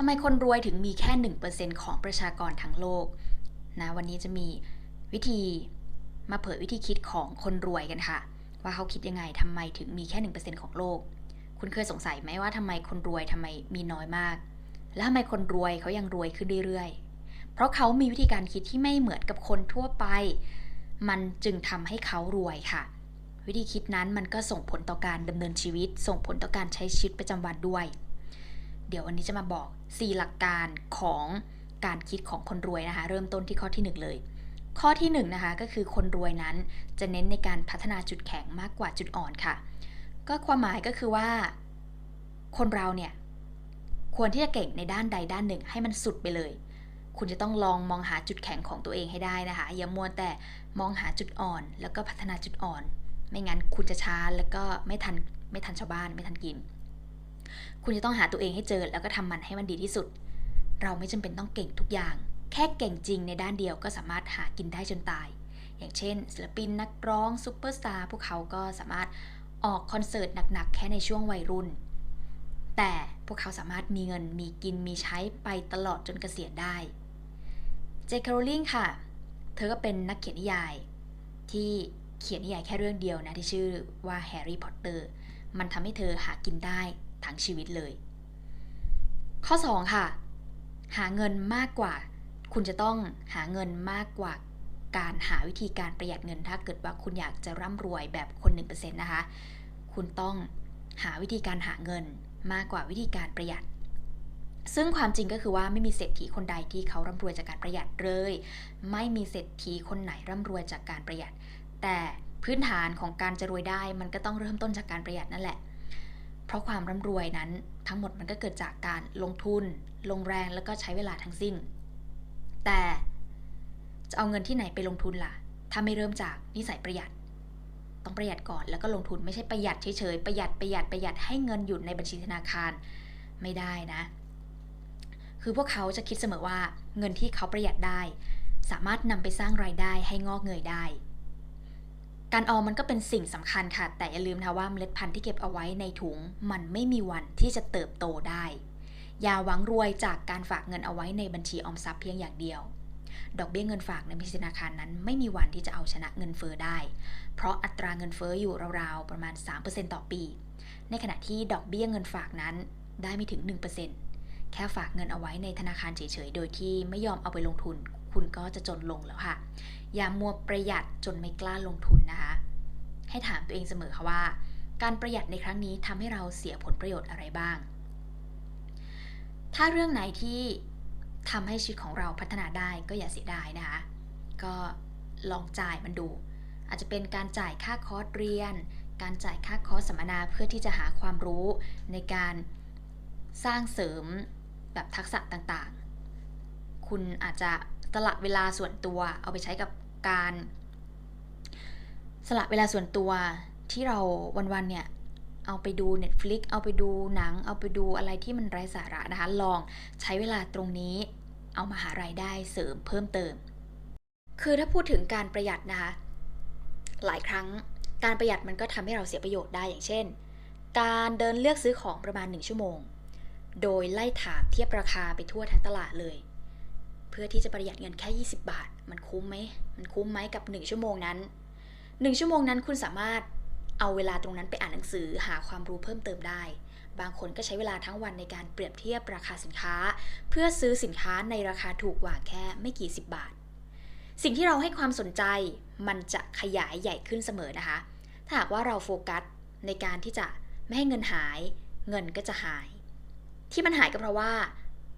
ทำไมคนรวยถึงมีแค่ 1%ของประชากรทั้งโลกนะวันนี้จะมีวิธีมาเผยวิธีคิดของคนรวยกันค่ะ ว่าเขาคิดยังไงทำไมถึงมีแค่ 1%ของโลก คุณเคยสงสัยไหมว่าทำไมคนรวยทำไมมีน้อยมาก แล้วทำไมคนรวยเขายังรวยขึ้นเรื่อยๆ เพราะเขามีวิธีการคิดที่ไม่เหมือนกับคนทั่วไป มันจึงทำให้เขารวยค่ะ วิธีคิดนั้นมันก็ส่งผลต่อการดำเนินชีวิต ส่งผลต่อการใช้ชีวิตประจำวันด้วย เดี๋ยววันนี้จะมาบอก 4 หลักการของการคิดของคนรวยนะคะ เริ่มต้นที่ข้อที่ 1 เลย ข้อที่1นนะคะก็คือคนรวยนั้นจะเน้นในการพัฒนาจุดแข็งมากกว่าจุดอ่อนค่ะ ก็ความหมายก็คือว่า คนเราเนี่ยควรที่จะเก่งในด้านใดด้านหนึ่งให้มันสุดไปเลย คุณจะต้องลองมองหาจุดแข็งของตัวเองให้ได้นะคะ อย่ามัวแต่มองหาจุดอ่อน แล้วก็พัฒนาจุดอ่อน ไม่งั้นคุณจะช้าแล้วก็ไม่ทันไม่ทันชาวบ้านไม่ทันกิน คุณจะต้องหาตัวเองให้เจอ แล้วก็ทำมันให้มันดีที่สุด เราไม่จำเป็นต้องเก่งทุกอย่าง แค่เก่งจริงในด้านเดียวก็สามารถหากินได้จนตาย อย่างเช่น ศิลปินนักร้องซูเปอร์สตาร์พวกเขาก็สามารถออกคอนเสิร์ตหนักๆ แค่ในช่วงวัยรุ่น แต่พวกเขาสามารถมีเงินมีกินมีใช้ไปตลอดจนเกษียณได้ เจคโรลิงค่ะ เธอก็เป็นนักเขียนนิยาย ที่เขียนนิยายแค่เรื่องเดียวนะที่ชื่อว่าแฮร์รี่พอตเตอร์ มันทำให้เธอหากินได้ ทั้งชีวิตเลย ข้อ 2 ค่ะ หาเงินมากกว่า คุณจะต้องหาเงินมากกว่า การหาวิธีการประหยัดเงินถ้าเกิดว่าคุณอยากจะร่ำรวยแบบคน 1%นะคะ คุณต้องหาวิธีการหาเงินมากกว่าวิธีการประหยัด ซึ่งความจริงก็คือว่าไม่มีเศรษฐีคนใดที่เขาร่ำรวยจากการประหยัดเลย ไม่มีเศรษฐีคนไหนร่ำรวยจากการประหยัด แต่พื้นฐานของการจะรวยได้มันก็ต้องเริ่มต้นจากการประหยัดนั่นแหละ เพราะความร่ำรวยนั้นทั้งหมดมันก็เกิดจากการลงทุน ลงแรงแล้วก็ใช้เวลาทั้งสิ้น แต่จะเอาเงินที่ไหนไปลงทุนล่ะ ถ้าไม่เริ่มจากนิสัยประหยัด ต้องประหยัดก่อนแล้วก็ลงทุนไม่ใช่ประหยัดเฉยๆประหยัดประหยัดประหยัดให้เงินอยู่ในบัญชีธนาคารไม่ได้นะ คือพวกเขาจะคิดเสมอว่าเงินที่เขาประหยัดได้ สามารถนำไปสร้างรายได้ให้งอกเงยได้ การออมมันก็เป็นสิ่งสำคัญค่ะ แต่อย่าลืมนะว่าเมล็ดพันธุ์ที่เก็บเอาไว้ในถุง มันไม่มีวันที่จะเติบโตได้ อย่าหวังรวยจากการฝากเงินเอาไว้ในบัญชีออมทรัพย์เพียงอย่างเดียว ดอกเบี้ยเงินฝากในบัญชีธนาคารนั้น ไม่มีวันที่จะเอาชนะเงินเฟอ้อได้ เพราะอัตราเงินเฟอ้ออยู่ราวๆประมาณ 3%ต่อปี ในขณะที่ดอกเบี้ยเงินฝากนั้นได้ไม่ถึง 1%แค่ฝากเงินเอาไว้ในธนาคารเฉยๆ โดยที่ไม่ยอมเอาไปลงทุน คุณก็จะจนลงแล้วค่ะ อย่ามัวประหยัดจนไม่กล้าลงทุนนะคะ ให้ถามตัวเองเสมอค่ะว่า การประหยัดในครั้งนี้ทำให้เราเสียผลประโยชน์อะไรบ้าง ถ้าเรื่องไหนที่ทำให้ชีวิตของเราพัฒนาได้ก็อย่าเสียดายนะคะ ก็ลองจ่ายมันดู อาจจะเป็นการจ่ายค่าคอร์สเรียน การจ่ายค่าคอร์สสัมมนาเพื่อที่จะหาความรู้ในการสร้างเสริมแบบทักษะต่างๆ คุณอาจจะ สละเวลาส่วนตัว เอาไปใช้กับการสละเวลาส่วนตัวที่เราวันๆเนี่ยเอาไปดู Netflix เอาไปดูหนัง เอาไปดูอะไรที่มันไร้สาระนะคะ ลองใช้เวลาตรงนี้เอามาหารายได้เสริมเพิ่มเติม คือถ้าพูดถึงการประหยัดนะคะ หลายครั้งการประหยัดมันก็ทำให้เราเสียประโยชน์ได้อย่างเช่น การเดินเลือกซื้อของประมาณ 1 ชั่วโมง โดยไล่ถามเทียบราคาไปทั่วทั้งตลาดเลย พื่อที่จะประหยัดเงินแค่ 20 บาท มันคุ้มไหม มันคุ้มไหมกับ 1 ชั่วโมงนั้น 1 ชั่วโมงนั้นคุณสามารถเอาเวลาตรงนั้นไปอ่านหนังสือหาความรู้เพิ่มเติมได้ บางคนก็ใช้เวลาทั้งวันในการเปรียบเทียบราคาสินค้า เพื่อซื้อสินค้าในราคาถูกกว่าแค่ไม่กี่สิบบาท สิ่งที่เราให้ความสนใจมันจะขยายใหญ่ขึ้นเสมอนะคะ ถ้าหากว่าเราโฟกัสในการที่จะไม่ให้เงินหาย เงินก็จะหาย ที่มันหายก็เพราะว่า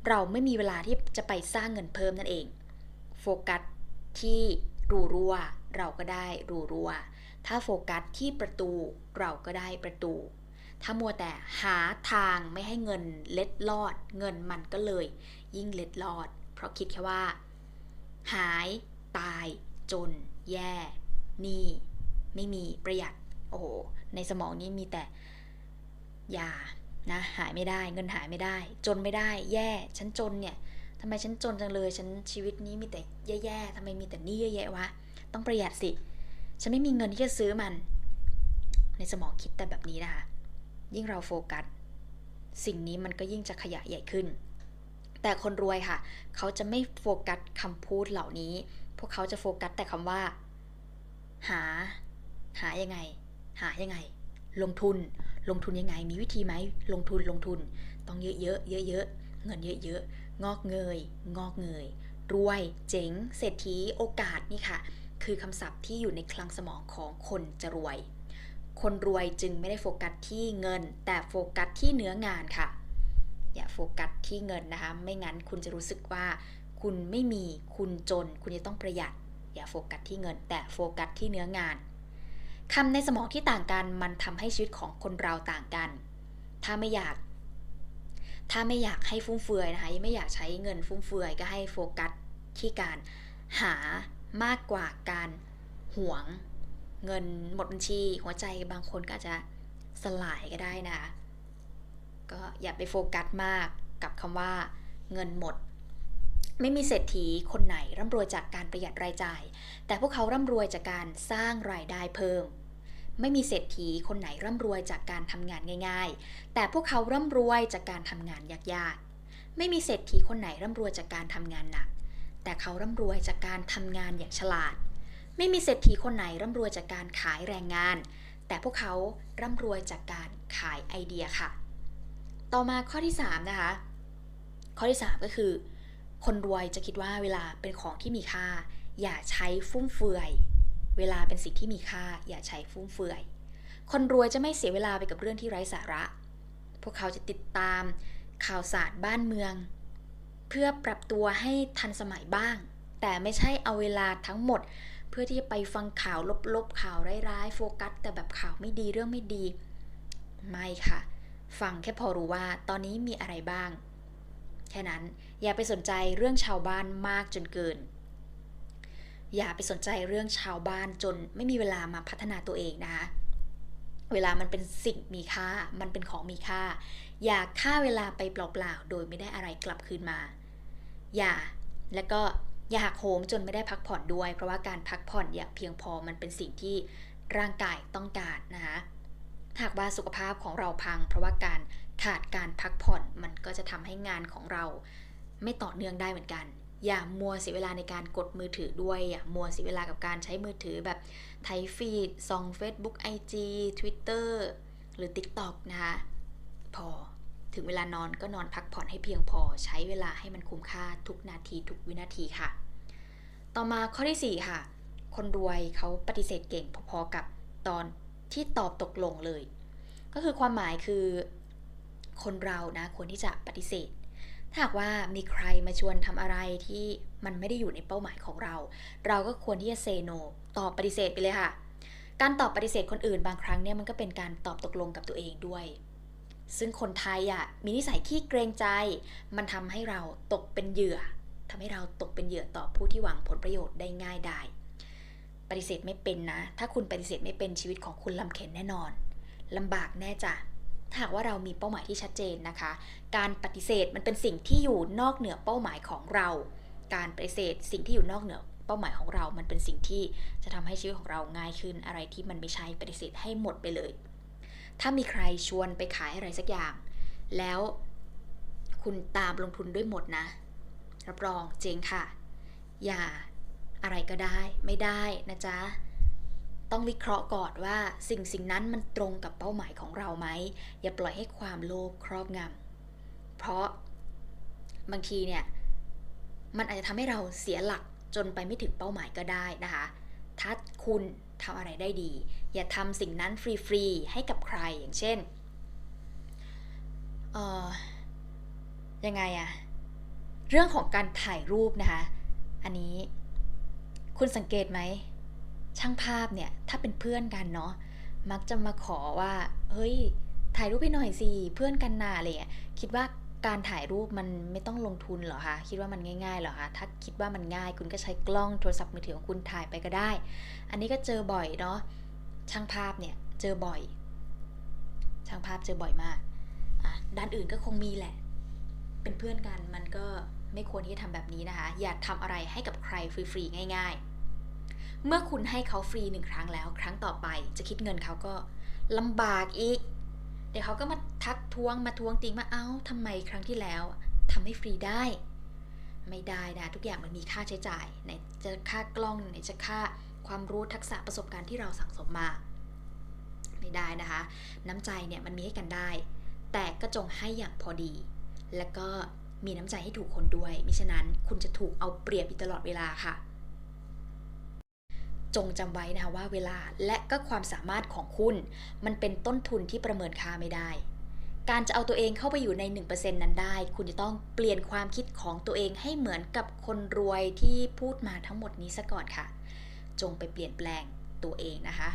เราไม่มีเวลาที่จะไปสร้างเงินเพิ่มนั่นเอง โฟกัสที่รูรั่วเราก็ได้รูรั่ว ถ้าโฟกัสที่ประตูเราก็ได้ประตู ถ้ามัวแต่หาทางไม่ให้เงินเล็ดลอด เงินมันก็เลย ยิ่งเล็ดลอด เพราะคิดแค่ว่า หาย ตาย จน แย่หนี่ ไม่มีประหยัด โอ้โห ในสมองนี้มีแต่ยา นะหายไม่ได้เงินหายไม่ได้ จนไม่ได้ แย่ ฉันจนเนี่ยทำไมฉันจนจังเลย ฉันชีวิตนี้มีแต่แย่ๆทำไมมีแต่หนี้เยอะแยะวะต้องประหยัดสิ ฉันไม่มีเงินที่จะซื้อมัน ในสมองคิดแต่แบบนี้นะคะ ยิ่งเราโฟกัส สิ่งนี้มันก็ยิ่งจะขยายใหญ่ขึ้น แต่คนรวยค่ะ เขาจะไม่โฟกัสคำพูดเหล่านี้ พวกเขาจะโฟกัสแต่คำว่า หา หายังไง หายังไง ลงทุน ลงทุนยังไง มีวิธีไหม ลงทุนลงทุน ต้องเยอะเยอะเยอะเยอะๆเงินเยอะเยอะๆ งอกเงย งอกเงย รวย เจ๋ง เศรษฐี โอกาสนี่ค่ะ คือคำศัพท์ที่อยู่ในคลังสมองของคนจะรวย คนรวยจึงไม่ได้โฟกัสที่เงิน แต่โฟกัสที่เนื้องานค่ะอย่าโฟกัสที่เงินนะคะ ไม่งั้นคุณจะรู้สึกว่า คุณไม่มีคุณจน คุณจะต้องประหยัด อย่าโฟกัสที่เงิน แต่โฟกัสที่เนื้องาน คำในสมองที่ต่างกันมันทำให้ชีวิตของคนเราต่างกัน ถ้าไม่อยาก ถ้าไม่อยากให้ฟุ่มเฟือยนะคะยังไม่อยากใช้เงินฟุ่มเฟือยก็ให้โฟกัสที่การหามากกว่าการหวง เงินหมดบัญชี หัวใจบางคนก็อาจจะสลายก็ได้นะ ก็อย่าไปโฟกัสมากกับคำว่าเงินหมด ไม่มีเศรษฐีคนไหนร่ำรวยจากการประหยัดรายจ่าย แต่พวกเขาร่ำรวยจากการสร้างรายได้เพิ่ม ไม่มีเศรษฐีคนไหนร่ำรวยจากการทำงานง่าย ๆ แต่พวกเขาร่ำรวยจากการทำงานยากๆ ไม่มีเศรษฐีคนไหนร่ำรวยจากการทำงานหนัก แต่เขาร่ำรวยจากการทำงานอย่างฉลาด ไม่มีเศรษฐีคนไหนร่ำรวยจากการขายแรงงาน แต่พวกเขาร่ำรวยจากการขายไอเดียค่ะ ต่อมาข้อที่3นะคะ ข้อที่ 3 ก็คือ คนรวยจะคิดว่าเวลาเป็นของที่มีค่า อย่าใช้ฟุ่มเฟือย เวลาเป็นสิ่งที่มีค่า อย่าใช้ฟุ่มเฟือย คนรวยจะไม่เสียเวลาไปกับเรื่องที่ไร้สาระ พวกเขาจะติดตามข่าวสารบ้านเมือง เพื่อปรับตัวให้ทันสมัยบ้าง แต่ไม่ใช่เอาเวลาทั้งหมด เพื่อที่จะไปฟังข่าวลบๆข่าวร้ายๆโฟกัส แต่แบบข่าวไม่ดีเรื่องไม่ดี ไม่ค่ะ ฟังแค่พอรู้ว่าตอนนี้มีอะไรบ้าง แค่นั้น อย่าไปสนใจเรื่องชาวบ้านมากจนเกิน อย่าไปสนใจเรื่องชาวบ้านจนไม่มีเวลามาพัฒนาตัวเองนะคะ เวลามันเป็นสิ่งมีค่า มันเป็นของมีค่า อย่าฆ่าเวลาไปเปล่าๆ โดยไม่ได้อะไรกลับคืนมา อย่า แล้วก็อย่าหักโหมจนไม่ได้พักผ่อนด้วย เพราะว่าการพักผ่อนอย่างเพียงพอมันเป็นสิ่งที่ร่างกายต้องการนะคะหากว่าสุขภาพของเราพัง เพราะว่าการ ขาดการพักผ่อนมันก็จะทำให้งานของเราไม่ต่อเนื่องได้เหมือนกัน อย่ามัวเสียเวลาในการกดมือถือด้วย อย่ามัวเสียเวลากับการใช้มือถือแบบไทฟีดส่อง Facebook IG Twitter หรือ TikTok นะคะพอถึงเวลานอนก็นอนพักผ่อนให้เพียงพอใช้เวลาให้มันคุ้มค่าทุกนาทีทุกวินาทีค่ะ ต่อมาข้อที่ 4 ค่ะ คนรวยเขาปฏิเสธเก่งพอๆกับตอนที่ตอบตกลงเลย ก็คือความหมายคือ คนเรานะควรที่จะปฏิเสธ ถ้าหากว่ามีใครมาชวนทำอะไรที่มันไม่ได้อยู่ในเป้าหมายของเรา เราก็ควรที่จะเซโนตอบปฏิเสธไปเลยค่ะ การตอบปฏิเสธคนอื่นบางครั้งเนี่ยมันก็เป็นการตอบตกลงกับตัวเองด้วย ซึ่งคนไทยอะมีนิสัยขี้เกรงใจ มันทำให้เราตกเป็นเหยื่อทำให้เราตกเป็นเหยื่อต่อผู้ที่หวังผลประโยชน์ได้ง่ายได้ปฏิเสธไม่เป็นนะ ถ้าคุณปฏิเสธไม่เป็นชีวิตของคุณลำเค็ญแน่นอนลำบากแน่จ้ะ หากว่าเรามีเป้าหมายที่ชัดเจนนะคะ การปฏิเสธมันเป็นสิ่งที่อยู่นอกเหนือเป้าหมายของเรา การปฏิเสธสิ่งที่อยู่นอกเหนือเป้าหมายของเรา มันเป็นสิ่งที่จะทำให้ชีวิตของเราง่ายขึ้น อะไรที่มันไม่ใช่ปฏิเสธให้หมดไปเลย ถ้ามีใครชวนไปขายอะไรสักอย่าง แล้วคุณตามลงทุนด้วยหมดนะ รับรองเจงค่ะ อย่าอะไรก็ได้ ไม่ได้นะจ๊ะ ต้องวิเคราะห์ก่อนว่าสิ่งสิ่งนั้นมันตรงกับเป้าหมายของเราไหม อย่าปล่อยให้ความโลภครอบงำเพราะบางทีเนี่ย มันอาจจะทำให้เราเสียหลักจนไปไม่ถึงเป้าหมายก็ได้นะคะ ถ้าคุณทำอะไรได้ดี อย่าทำสิ่งนั้นฟรีๆ ให้กับใครอย่างเช่นเออยังไงอะเรื่องของการถ่ายรูปนะคะ อันนี้คุณสังเกตไหม ช่างภาพเนี่ยถ้าเป็นเพื่อนกันเนาะมักจะมาขอว่า เฮ้ย ถ่ายรูปให้หน่อยสิเพื่อนกันนาอะไรเงี้ยคิดว่าการถ่ายรูปมันไม่ต้องลงทุนเหรอคะคิดว่ามันง่ายๆเหรอคะถ้าคิดว่ามันง่ายคุณก็ใช้กล้องโทรศัพท์มือถือของคุณถ่ายไปก็ได้ อันนี้ก็เจอบ่อยเนาะช่างภาพเนี่ยเจอบ่อย ช่างภาพเจอบ่อยมากอะด้านอื่นก็คงมีแหละ เป็นเพื่อนกันมันก็ไม่ควรที่จะทำแบบนี้นะคะ อย่าทำอะไรให้กับใครฟรีๆง่าย ๆ เมื่อคุณให้เขาฟรีหนึ่งครั้งแล้ว ครั้งต่อไปจะคิดเงินเขาก็ลำบากอีก เดี๋ยวเขาก็มาทักท้วงมาท้วงติงมาเอ้าทำไมครั้งที่แล้วทำให้ฟรีได้ ไม่ได้นะทุกอย่างมันมีค่าใช้จ่ายไหนจะค่ากล้องไหนจะค่าความรู้ทักษะประสบการณ์ที่เราสั่งสมมาไม่ได้นะคะ น้ำใจเนี่ยมันมีให้กันได้ แต่ก็จงให้อย่างพอดี แล้วก็มีน้ำใจให้ถูกคนด้วย มิฉะนั้นคุณจะถูกเอาเปรียบอยู่ตลอดเวลาค่ะ จงจำไว้นะคะว่าเวลาและก็ความสามารถของคุณ มันเป็นต้นทุนที่ประเมินค่าไม่ได้ การจะเอาตัวเองเข้าไปอยู่ใน 1%นั้นได้ คุณจะต้องเปลี่ยนความคิดของตัวเองให้เหมือนกับคนรวยที่พูดมาทั้งหมดนี้ซะก่อนค่ะ จงไปเปลี่ยนแปลงตัวเองนะคะ